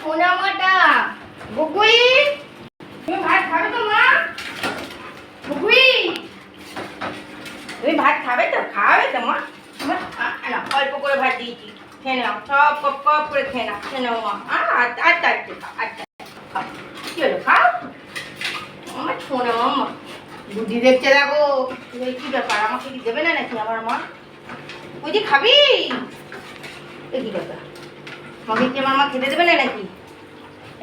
সোনা অল্প করে ভাত দিয়েছি। খেয়ে নাও, সব কপ কপ করে খেয়ে নাও, খেয়ে আচ্ছা আচ্ছা আচ্ছা আচ্ছা। কি হলো, খাও? আমার শোনো মা বুদ্ধি দেখছে দেখো। কি ব্যাপার? আমাকে কি দেবে না নাকি আমার মা? বুঝি খাবি? এই কি কি আমার মা খেতে দেবে না নাকি?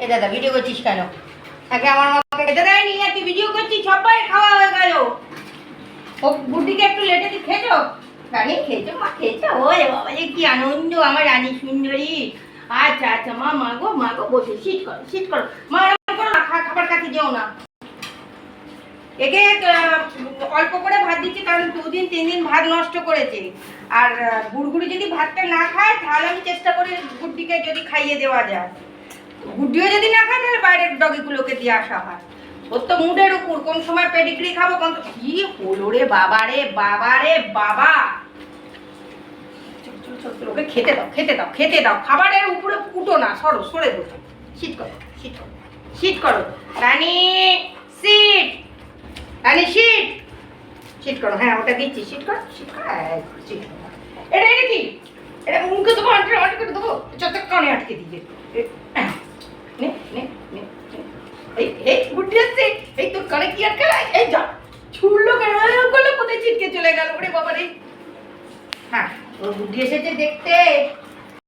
এ দাদা ভিডিও করছিস কেন? আমার মাকে খেতে দেয়নি আর তুই ভিডিও করছিস সবাই খাওয়া হয়ে গেল। ও বুদ্ধিকে একটু লেটে খেয়েছো? রানী খেয়েছো মা, খেয়েছো? বাবা যে কি আনন্দ আমার রানী সুন্দরী। আচ্ছা আচ্ছা মা মা গো মা গো, বসে শীত করো শীত করো। মা করো খাবার কাছে যেও না। একে অল্প করে দিচ্ছি কারণ দুদিন তিন দিন ভাত নষ্ট করেছে। আর গুড়গুড়ি যদি ভাতটা না খায়, তাহলে আমি চেষ্টা করি গুড্ডিকে যদি খাইয়ে দেওয়া যায়। গুড্ডিও যদি না খায়, তাহলে বাইরের ডগিগুলোকে দিয়ে আসা হয়। ওর তো মুডের উপর, কোন সময় পেডিগ্রি খাব, কোন কি হলো রে বাবা রে বাবা রে, বাবা! ওকে খেতে দাও খেতে দাও খেতে দাও। খাবারের উপরে উঠো না, সরো, সরে বসো। শীত করো শীত করো শীত করো। রানী সিট রানী, শীত! সিট করো। হ্যাঁ ওটা দিচ্ছি। সিট করো সিট করো সিট এটা এটা কি? এটা মুখে দেবো আন্টি আন্টি করে দেবো। যতক্ষণে আটকে দিয়ে হ্যাঁ। নে এই এই গুটি আসছে। এই তোর কানে কি আটকে এই যা। ছুড়লো কেন? করল, কোথায় ছিটকে চলে গেল? ওরে বাবা হ্যাঁ ও গুটি এসেছে দেখতে।